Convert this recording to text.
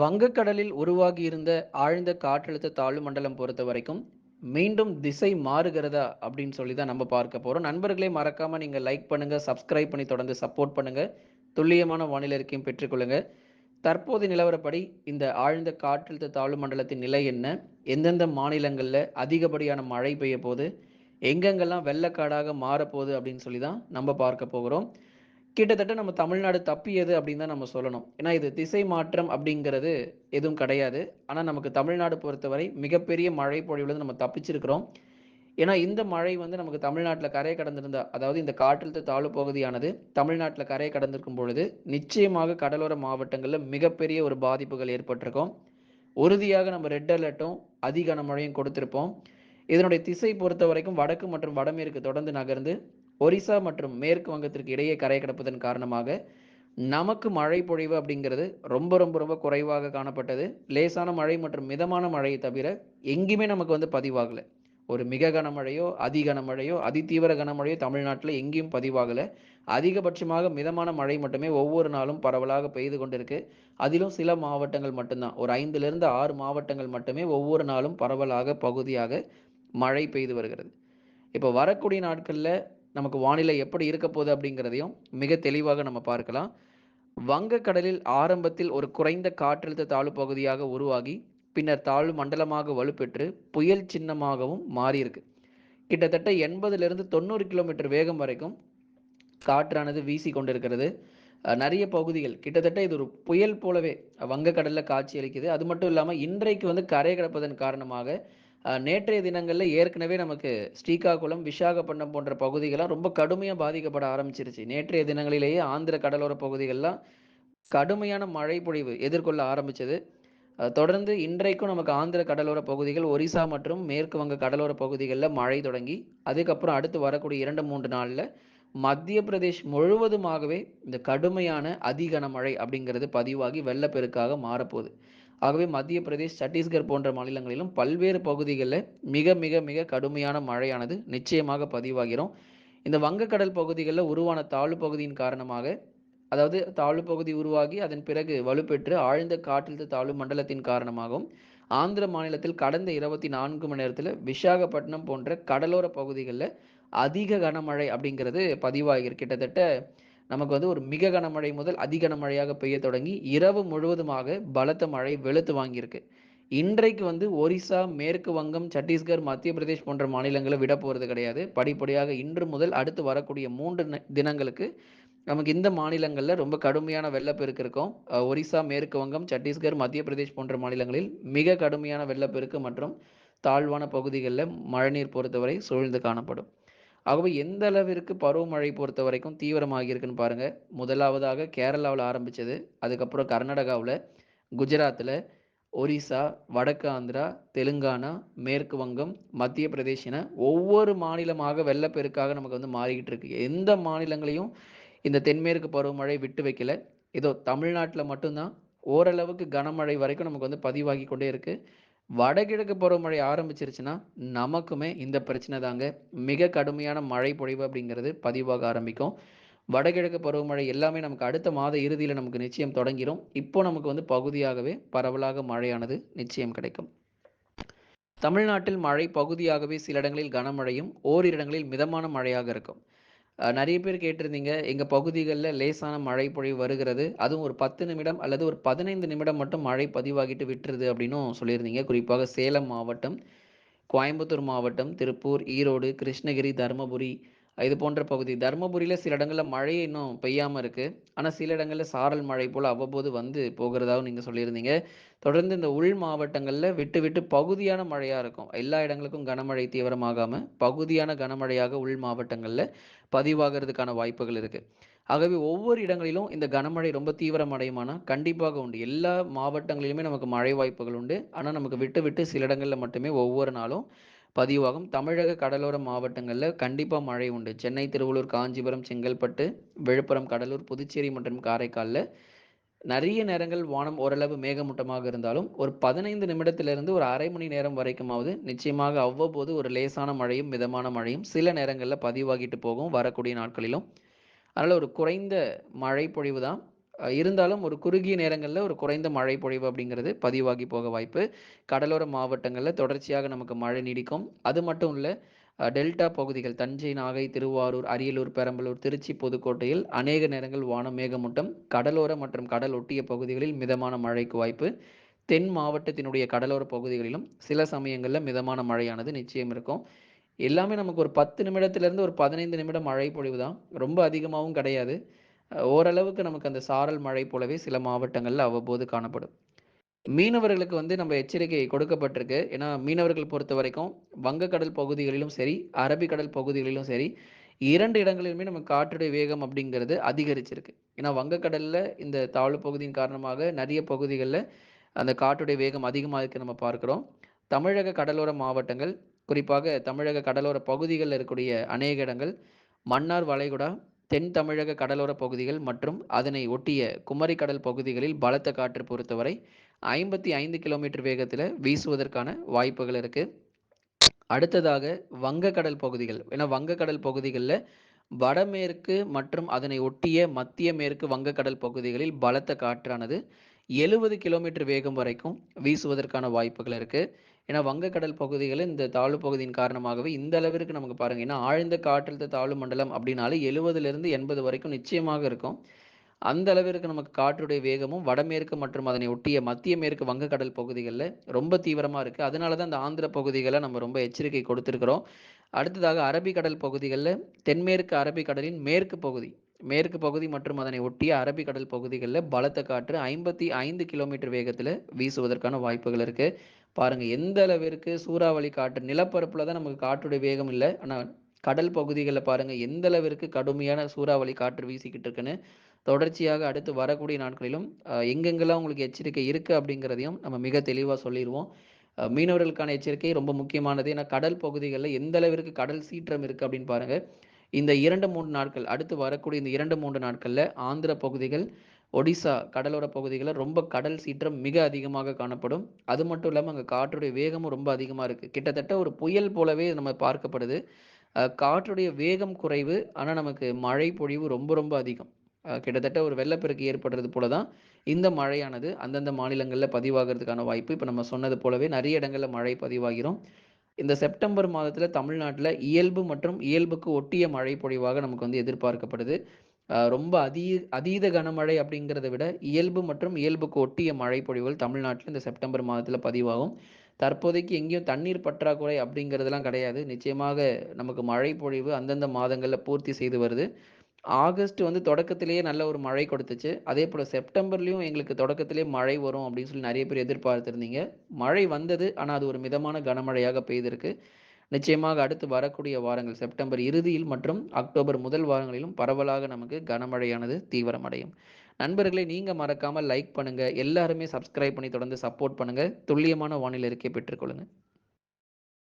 வங்கக்கடலில் உருவாகியிருந்த ஆழ்ந்த காற்றழுத்த தாழ்வு மண்டலம் பொறுத்த வரைக்கும் மீண்டும் திசை மாறுகிறதா அப்படின்னு சொல்லி தான் நம்ம பார்க்க போகிறோம் நண்பர்களே மறக்காமல் நீங்கள் லைக் பண்ணுங்கள் சப்ஸ்கிரைப் பண்ணி தொடர்ந்து சப்போர்ட் பண்ணுங்கள் துல்லியமான வானிலை இருக்கையும் பெற்றுக்கொள்ளுங்கள் தற்போது நிலவரப்படி இந்த ஆழ்ந்த காற்றழுத்த தாழ்வு மண்டலத்தின் நிலை என்ன? எந்தெந்த மாநிலங்களில் அதிகப்படியான மழை பெய்ய போகுது? எங்கெங்கெல்லாம் வெள்ளக்காடாக மாறப்போகுது அப்படின்னு சொல்லி தான் நம்ம பார்க்க போகிறோம். கிட்டத்தட்ட நம்ம தமிழ்நாடு தப்பியது அப்படின்னு தான் நம்ம சொல்லணும். ஏன்னா இது திசை மாற்றம் அப்படிங்கிறது எதுவும் கிடையாது. ஆனால் நமக்கு தமிழ்நாடு பொறுத்தவரை மிகப்பெரிய மழை பொழிவுலேருந்து நம்ம தப்பிச்சிருக்கிறோம். ஏன்னா இந்த மழை வந்து நமக்கு தமிழ்நாட்டில் கரையை கடந்திருந்தா அதாவது இந்த காற்றழுத்த தாழ்வு பகுதியானது தமிழ்நாட்டில் கரை கடந்திருக்கும் பொழுது நிச்சயமாக கடலோர மாவட்டங்களில் மிகப்பெரிய ஒரு பாதிப்புகள் ஏற்பட்டிருக்கும். உறுதியாக நம்ம ரெட் அலர்ட்டும் அதிக மழையும் கொடுத்திருப்போம். இதனுடைய திசை பொறுத்த வரைக்கும் வடக்கு மற்றும் வடமேற்கு தொடர்ந்து நகர்ந்து ஒரிசா மற்றும் மேற்கு வங்கத்திற்கு இடையே கரை கிடப்பதன் காரணமாக நமக்கு மழை பொழிவு அப்படிங்கிறது ரொம்ப ரொம்ப ரொம்ப குறைவாக காணப்பட்டது. லேசான மழை மற்றும் மிதமான மழையை தவிர எங்கேயுமே நமக்கு வந்து பதிவாகலை. ஒரு மிக கனமழையோ அதி கனமழையோ அதிதீவிர கனமழையோ தமிழ்நாட்டில் எங்கேயும் பதிவாகலை. அதிகபட்சமாக மிதமான மழை மட்டுமே ஒவ்வொரு நாளும் பரவலாக பெய்து கொண்டிருக்கு. அதிலும் சில மாவட்டங்கள் மட்டும்தான். ஒரு ஐந்திலிருந்து ஆறு மாவட்டங்கள் மட்டுமே ஒவ்வொரு நாளும் பரவலாக பகுதியாக மழை பெய்து வருகிறது. இப்போ வரக்கூடிய நாட்களில் நமக்கு வானிலை எப்படி இருக்க போகுது அப்படிங்கிறதையும் மிக தெளிவாக நம்ம பார்க்கலாம். வங்கக்கடலில் ஆரம்பத்தில் ஒரு குறைந்த காற்றழுத்த தாழ்வு பகுதியாக உருவாகி பின்னர் தாழ்வு மண்டலமாக வலுப்பெற்று புயல் சின்னமாகவும் மாறியிருக்கு. கிட்டத்தட்ட எண்பதுலேருந்து தொண்ணூறு கிலோமீட்டர் வேகம் வரைக்கும் காற்றானது வீசி கொண்டிருக்கிறது. நிறைய பகுதிகள் கிட்டத்தட்ட இது ஒரு புயல் போலவே வங்கக்கடலில் காட்சி அளிக்குது. அது மட்டும் இல்லாமல் இன்றைக்கு வந்து கரை கிடப்பதன் காரணமாக நேற்றைய தினங்களில் ஏற்கனவே நமக்கு ஸ்ரீகாகுளம் விசாகப்பட்டினம் போன்ற பகுதிகள்லாம் ரொம்ப கடுமையாக பாதிக்கப்பட ஆரம்பிச்சிருச்சு. நேற்றைய தினங்களிலேயே ஆந்திர கடலோர பகுதிகள்லாம் கடுமையான மழை பொழிவு எதிர்கொள்ள ஆரம்பித்தது தொடர்ந்து இன்றைக்கும் நமக்கு ஆந்திர கடலோர பகுதிகள் ஒரிசா மற்றும் மேற்கு வங்க கடலோர பகுதிகளில் மழை தொடங்கி அதுக்கப்புறம் அடுத்து வரக்கூடிய இரண்டு மூன்று நாளில் மத்திய பிரதேஷ் முழுவதுமாகவே இந்த கடுமையான அதிகன மழை அப்படிங்கிறது பதிவாகி வெள்ளப்பெருக்காக மாறப்போகுது. ஆகவே மத்திய பிரதேஷ் சத்தீஸ்கர் போன்ற மாநிலங்களிலும் பல்வேறு பகுதிகளில் மிக மிக மிக கடுமையான மழையானது நிச்சயமாக பதிவாகிறோம். இந்த வங்கக்கடல் பகுதிகளில் உருவான தாழ்வு பகுதியின் காரணமாக அதாவது தாழ்வு பகுதி உருவாகி அதன் பிறகு வலுப்பெற்று ஆழ்ந்த காற்றழுத்த தாழ்வு மண்டலத்தின் காரணமாகவும் ஆந்திர மாநிலத்தில் கடந்த இருபத்தி நான்கு மணி நேரத்தில் விசாகப்பட்டினம் போன்ற கடலோர பகுதிகளில் அதிக கனமழை அப்படிங்கிறது பதிவாகிற கிட்டத்தட்ட நமக்கு வந்து ஒரு மிக கனமழை முதல் அதி கனமழையாக பெய்ய தொடங்கி இரவு முழுவதுமாக பலத்த மழை வெளுத்து வாங்கியிருக்கு. இன்றைக்கு வந்து ஒரிசா மேற்கு வங்கம் சத்தீஸ்கர் மத்திய பிரதேஷ் போன்ற மாநிலங்களை விட போகிறது கிடையாது. படிப்படியாக இன்று முதல் அடுத்து வரக்கூடிய மூன்று ந- தினங்களுக்கு நமக்கு இந்த மாநிலங்களில் ரொம்ப கடுமையான வெள்ளப்பெருக்கு இருக்கும். ஒரிசா மேற்கு வங்கம் சத்தீஸ்கர் மத்திய பிரதேஷ் போன்ற மாநிலங்களில் மிக கடுமையான வெள்ளப்பெருக்கு மற்றும் தாழ்வான பகுதிகளில் மழைநீர் பொறுத்தவரை சூழ்ந்து காணப்படும். ஆகவே எந்த அளவிற்கு பருவமழை பொறுத்த வரைக்கும் தீவிரமாக இருக்குன்னு பாருங்க. முதலாவதாக கேரளாவில் ஆரம்பிச்சது அதுக்கப்புறம் கர்நாடகாவில் குஜராத்தில் ஒரிசா வடக்கு ஆந்திரா தெலுங்கானா மேற்கு வங்கம் மத்திய பிரதேஷ் என ஒவ்வொரு மாநிலமாக வெள்ளப்பெருக்காக நமக்கு வந்து மாறிக்கிட்டு இருக்கு. எந்த மாநிலங்களையும் இந்த தென்மேற்கு பருவமழை விட்டு வைக்கல. ஏதோ தமிழ்நாட்டில் மட்டும்தான். ஓரளவுக்கு கனமழை வரைக்கும் நமக்கு வந்து பதிவாகி கொண்டே இருக்குது வடகிழக்கு பருவமழை ஆரம்பிச்சிருச்சுன்னா நமக்குமே இந்த பிரச்சனை தாங்க. மிக கடுமையான மழை பொழிவு அப்படிங்கிறது பதிவாக ஆரம்பிக்கும். வடகிழக்கு பருவமழை எல்லாமே நமக்கு அடுத்த மாத இறுதியில் நமக்கு நிச்சயம் தொடங்கிடும் இப்போ நமக்கு வந்து பகுதியாகவே பரவலாக மழையானது நிச்சயம் கிடைக்கும். தமிழ்நாட்டில் மழை பகுதியாகவே சில இடங்களில் கனமழையும் ஓரிரு இடங்களில் மிதமான மழையாக இருக்கும். நிறைய பேர் கேட்டிருந்தீங்க. எங்க பகுதிகளில் லேசான மழை பொழிவு வருகிறது. அதுவும் ஒரு பத்து நிமிடம் அல்லது ஒரு பதினைந்து நிமிடம் மட்டும் மழை பதிவாகிட்டு விட்டுருது அப்படின்னும் சொல்லியிருந்தீங்க. குறிப்பாக சேலம் மாவட்டம் கோயம்புத்தூர் மாவட்டம் திருப்பூர் ஈரோடு கிருஷ்ணகிரி தருமபுரி இது போன்ற பகுதி. தருமபுரியில் சில இடங்களில் மழை இன்னும் பெய்யாமல் இருக்குது ஆனால் சில இடங்களில் சாரல் மழை போல் அவ்வப்போது வந்து போகிறதாகவும் நீங்கள் சொல்லியிருந்தீங்க. தொடர்ந்து இந்த உள் மாவட்டங்களில் விட்டு விட்டு பகுதியான மழையாக இருக்கும். எல்லா இடங்களுக்கும் கனமழை தீவிரமாகாமல் பகுதியான கனமழையாக உள் மாவட்டங்களில் பதிவாகிறதுக்கான வாய்ப்புகள் இருக்குது ஆகவே ஒவ்வொரு இடங்களிலும் இந்த கனமழை ரொம்ப தீவிரமடையுமானா கண்டிப்பாக உண்டு. எல்லா மாவட்டங்களிலுமே நமக்கு மழை வாய்ப்புகள் உண்டு. ஆனால் நமக்கு விட்டு விட்டு சில இடங்களில் மட்டுமே ஒவ்வொரு நாளும் பதிவாகும். தமிழக கடலோர மாவட்டங்களில் கண்டிப்பாக மழை உண்டு. சென்னை திருவள்ளூர் காஞ்சிபுரம் செங்கல்பட்டு விழுப்புரம் கடலூர் புதுச்சேரி மற்றும் காரைக்காலில் நிறைய நேரங்கள் வானம் ஓரளவு மேகமூட்டமாக இருந்தாலும் ஒரு பதினைந்து நிமிடத்திலிருந்து ஒரு அரை மணி நேரம் வரைக்குமாவது நிச்சயமாக அவ்வப்போது ஒரு லேசான மழையும் மிதமான மழையும் சில நேரங்களில் பதிவாகிட்டு போகும். வரக்கூடிய நாட்களிலும். அதனால் ஒரு குறைந்த மழை பொழிவு தான் இருந்தாலும் ஒரு குறுகிய நேரங்களில் ஒரு குறைந்த மழை பொழிவு அப்படிங்கிறது பதிவாகி போக வாய்ப்பு. கடலோர மாவட்டங்களில் தொடர்ச்சியாக நமக்கு மழை நீடிக்கும். அது மட்டும் இல்லை டெல்டா பகுதிகள் தஞ்சை, நாகை, திருவாரூர், அரியலூர், பெரம்பலூர், திருச்சி, புதுக்கோட்டையில் அநேக நேரங்கள் வானம் மேகமூட்டம். கடலோர மற்றும் கடல் ஒட்டிய பகுதிகளில் மிதமான மழைக்கு வாய்ப்பு. தென் மாவட்டத்தினுடைய கடலோர பகுதிகளிலும் சில சமயங்களில் மிதமான மழையானது நிச்சயம் இருக்கும். எல்லாமே நமக்கு ஒரு பத்து நிமிடத்திலேருந்து ஒரு 15 நிமிடம் மழை பொழிவு தான். ரொம்ப அதிகமாகவும் கிடையாது. ஓரளவுக்கு நமக்கு அந்த சாரல் மழை போலவே சில மாவட்டங்களில் அவ்வப்போது காணப்படும். மீனவர்களுக்கு வந்து நம்ம எச்சரிக்கை கொடுக்கப்பட்டிருக்கு. ஏன்னா, மீனவர்கள் பொறுத்த வரைக்கும் வங்கக்கடல் பகுதிகளிலும் சரி, அரபிக்கடல் பகுதிகளிலும் சரி, இரண்டு இடங்களிலுமே நம்ம காற்றுடைய வேகம் அப்படிங்கிறது அதிகரிச்சிருக்கு. ஏன்னா, வங்கக்கடலில் இந்த தாழ்வு பகுதியின் காரணமாக நிறைய பகுதிகளில் அந்த காற்றுடைய வேகம் அதிகமாக இருக்கு நம்ம பார்க்குறோம் தமிழக கடலோர மாவட்டங்கள், குறிப்பாக தமிழக கடலோர பகுதிகளில் இருக்கக்கூடிய அநேக இடங்கள், மன்னார் வளைகுடா, தென் தமிழக கடலோர பகுதிகள் மற்றும் அதனை ஒட்டிய குமரி கடல் பகுதிகளில் பலத்த காற்று பொறுத்தவரை 55 கிலோமீட்டர் வேகத்தில் வீசுவதற்கான வாய்ப்புகள் இருக்கு. அடுத்ததாக வங்கக்கடல் பகுதிகள். ஏன்னா, வங்கக்கடல் பகுதிகளில் வடமேற்கு மற்றும் அதனை ஒட்டிய மத்திய மேற்கு வங்கக்கடல் பகுதிகளில் பலத்த காற்றானது 70 கிலோமீட்டர் வேகம் வரைக்கும் வீசுவதற்கான வாய்ப்புகள் இருக்குது ஏன்னா, வங்கக்கடல் பகுதிகளில் இந்த தாழ்வு பகுதியின் காரணமாகவே இந்த அளவிற்கு நமக்கு பாருங்க, ஏன்னா ஆழ்ந்த காற்றழுத்த தாழ்வு மண்டலம் அப்படின்னாலே 70லிருந்து 80 வரைக்கும் நிச்சயமாக இருக்கும். அந்த அளவிற்கு நமக்கு காற்றுடைய வேகமும் வடமேற்கு மற்றும் அதனை ஒட்டிய மத்திய மேற்கு வங்கக்கடல் பகுதிகளில் ரொம்ப தீவிரமாக இருக்குது அதனால தான் அந்த ஆந்திர பகுதிகளை நம்ம ரொம்ப எச்சரிக்கை கொடுத்துருக்குறோம். அடுத்ததாக அரபிக்கடல் பகுதிகளில் தென்மேற்கு அரபிக்கடலின் மேற்கு பகுதி, மேற்கு பகுதி மற்றும் அதனை ஒட்டிய அரபிக்கடல் பகுதிகளில் பலத்த காற்று 55 கிலோமீட்டர் வேகத்தில் வீசுவதற்கான வாய்ப்புகள் இருக்கு. பாருங்க எந்த அளவிற்கு சூறாவளி காற்று நிலப்பரப்புல தான் நமக்கு காற்றுடைய வேகம் இல்லை ஆனால் கடல் பகுதிகளில் பாருங்க எந்த அளவிற்கு கடுமையான சூறாவளி காற்று வீசிக்கிட்டு இருக்குன்னு. தொடர்ச்சியாக அடுத்து வரக்கூடிய நாட்களிலும் எங்கெங்கெல்லாம் உங்களுக்கு எச்சரிக்கை இருக்கு அப்படிங்கிறதையும் நம்ம மிக தெளிவாக சொல்லிடுவோம் மீனவர்களுக்கான எச்சரிக்கை ரொம்ப முக்கியமானது. ஏன்னா, கடல் பகுதிகளில் எந்த அளவிற்கு கடல் சீற்றம் இருக்கு அப்படின்னு பாருங்க. இந்த 2, 3 நாட்கள் அடுத்து வரக்கூடிய இந்த இரண்டு மூன்று நாட்களில் ஆந்திர பகுதிகள், ஒடிசா கடலோர பகுதிகளில் ரொம்ப கடல் சீற்றம் மிக அதிகமாக காணப்படும். அது மட்டும் இல்லாமல் அங்கே காற்றுடைய வேகமும் ரொம்ப அதிகமாக இருக்குது கிட்டத்தட்ட ஒரு புயல் போலவே நம்ம பார்க்கப்படுது. காற்றுடைய வேகம் குறைவு. ஆனால் நமக்கு மழை பொழிவு ரொம்ப ரொம்ப அதிகம். கிட்டத்தட்ட ஒரு வெள்ளப்பெருக்கு ஏற்படுறது போல தான் இந்த மழையானது அந்தந்த மாநிலங்களில் பதிவாகிறதுக்கான வாய்ப்பு இப்போ நம்ம சொன்னது போலவே நிறைய இடங்களில் மழை பதிவாகிரும். இந்த செப்டம்பர் மாதத்தில் தமிழ்நாட்டில் இயல்பு மற்றும் இயல்புக்கு ஒட்டிய மழை பொழிவாக நமக்கு வந்து எதிர்பார்க்கப்படுது. ரொம்ப அதீ அதீத கனமழை அப்படிங்கிறத விட இயல்பு மற்றும் இயல்புக்கு ஒட்டிய மழை பொழிவுகள் தமிழ்நாட்டில் இந்த செப்டம்பர் மாதத்தில் பதிவாகும். தற்போதைக்கு எங்கேயும் தண்ணீர் பற்றாக்குறை அப்படிங்கிறதுலாம் கிடையாது. நிச்சயமாக நமக்கு மழை பொழிவு அந்தந்த மாதங்களில் பூர்த்தி செய்து வருது. ஆகஸ்ட் வந்து தொடக்கத்திலேயே நல்ல ஒரு மழை கொடுத்துச்சு. அதே போல் செப்டம்பர்லேயும் எங்களுக்கு தொடக்கத்திலேயே மழை வரும் அப்படின்னு சொல்லி நிறைய பேர் எதிர்பார்த்துருந்தீங்க மழை வந்தது. ஆனால் அது ஒரு மிதமான கனமழையாக பெய்திருக்கு. நிச்சயமாக அடுத்து வரக்கூடிய வாரங்கள் செப்டம்பர் இறுதியில் மற்றும் அக்டோபர் முதல் வாரங்களிலும் பரவலாக நமக்கு கனமழையானது தீவிரமடையும். நண்பர்களே நீங்கள் மறக்காமல் லைக் பண்ணுங்கள் எல்லாருமே சப்ஸ்கிரைப் பண்ணி தொடர்ந்து சப்போர்ட் பண்ணுங்கள் துல்லியமான வானிலை இருக்கே பெற்றுக்கொள்ளுங்கள்